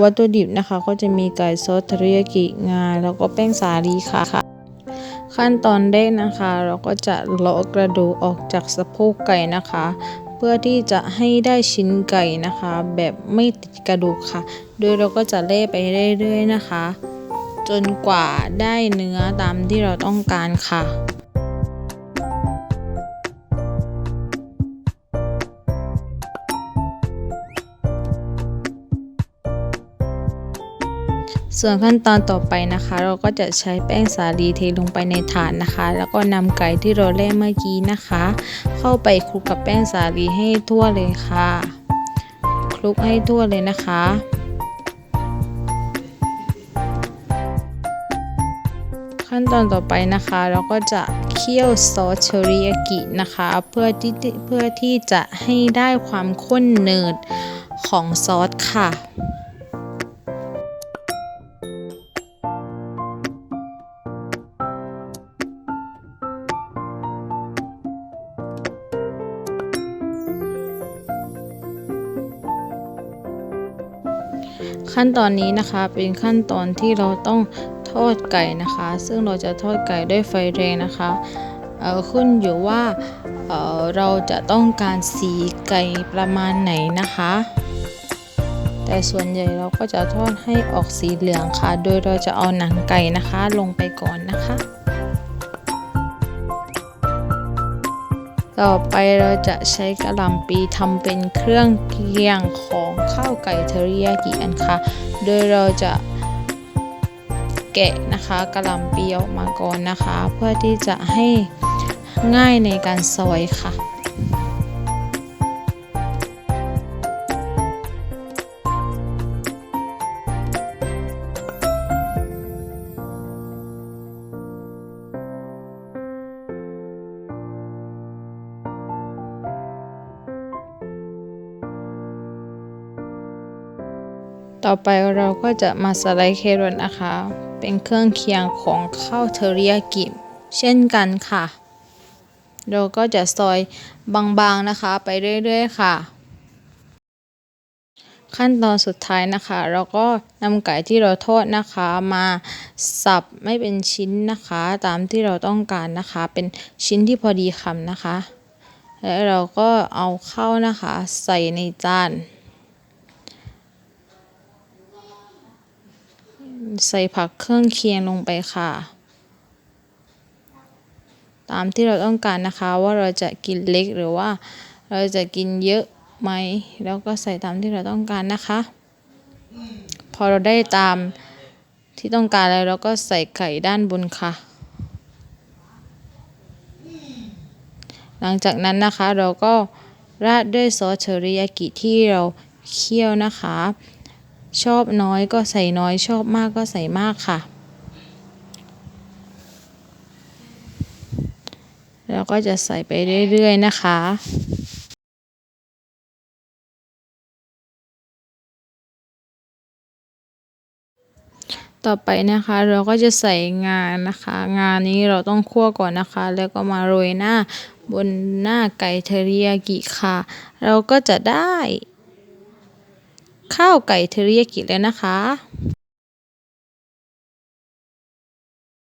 วัตถุดิบนะคะก็จะมีไก่ซอสเทริยากิงา แล้วก็แป้งสาลีค่ะ ขั้นตอนแรกนะคะ เราก็จะเลาะกระดูกออกจากสะโพกไก่นะคะ เพื่อที่จะให้ได้ชิ้นไก่นะคะ แบบไม่ติดกระดูกค่ะ โดยเราก็จะเล่ไปเรื่อยๆนะคะ จนกว่าได้เนื้อตามที่เราต้องการค่ะ ส่วนขั้นตอนต่อไปนะคะ เราก็จะใช้แป้งสาลีเทลงไปในถาดนะคะ แล้วก็นำไก่ที่เราแล่เมื่อกี้นะคะ เข้าไปคลุกกับแป้งสาลีให้ทั่วเลยค่ะ คลุกให้ทั่วเลยนะคะขั้นตอนต่อไปนะคะเราก็จะเคี่ยวซอสเทอริยากินะคะ เพื่อที่เพื่อที่จะให้ได้ความข้นเนิดของซอสค่ะ ขั้นตอนนี้นะคะเป็นขั้นตอนที่เราต้องทอดไก่นะคะ ซึ่งเราจะทอดไก่ด้วยไฟแรงนะคะขึ้นอยู่ว่าเเราจะต้องการสีไก่ประมาณไหนนะคะ แต่ส่วนใหญ่เราก็จะทอดให้ออกสีเหลืองค่ะ โดยเราจะเอาหนังไก่นะคะลงไปก่อนนะคะ ต่อไปเราจะใช้กระหล่ำปีทำเป็นเครื่องเคียงของข้าวไก่เทอริยากิกันค่ะ โดยเราจะแกะนะคะกระหล่ำปีออกมาก่อนนะคะ เพื่อที่จะให้ง่ายในการซอยค่ะ ต่อไปเราก็จะมาสไลด์แครอทนะคะ เป็นเครื่องเคียงของข้าวเทอริยากิเช่นกันค่ะ เราก็จะซอยบางๆนะคะไปเรื่อยๆ ค่ะ ขั้นตอนสุดท้ายนะคะ เราก็นำไก่ที่เราทอดนะคะมาสับไม่เป็นชิ้นนะคะ ตามที่เราต้องการนะคะ เป็นชิ้นที่พอดีคำนะคะ แล้วเราก็เอาเข้านะคะใส่ในจาน ใส่ผักเครื่องเคียงลงไปค่ะ ตามที่เราต้องการนะคะว่าเราจะกินเล็กหรือว่าเราจะกินเยอะไหม แล้วก็ใส่ตามที่เราต้องการนะคะ พอเราได้ตามที่ต้องการแล้วเราก็ใส่ไก่ด้านบนค่ะ หลังจากนั้นนะคะเราก็ราดด้วยซอสเทอริยากิที่เราเคี่ยวนะคะ ชอบน้อยก็ใส่น้อยชอบมากก็ใส่มากค่ะ แล้วก็จะใส่ไปเรื่อยๆนะคะต่อไปนะคะเราก็จะใส่งานนะคะ งานนี้เราต้องคั่วก่อนนะคะ แล้วก็มาโรยหน้าบนหน้าไก่เทอริยกิค่ะ เราก็จะได้ ข้าวไก่เทอริยากิแล้วนะคะ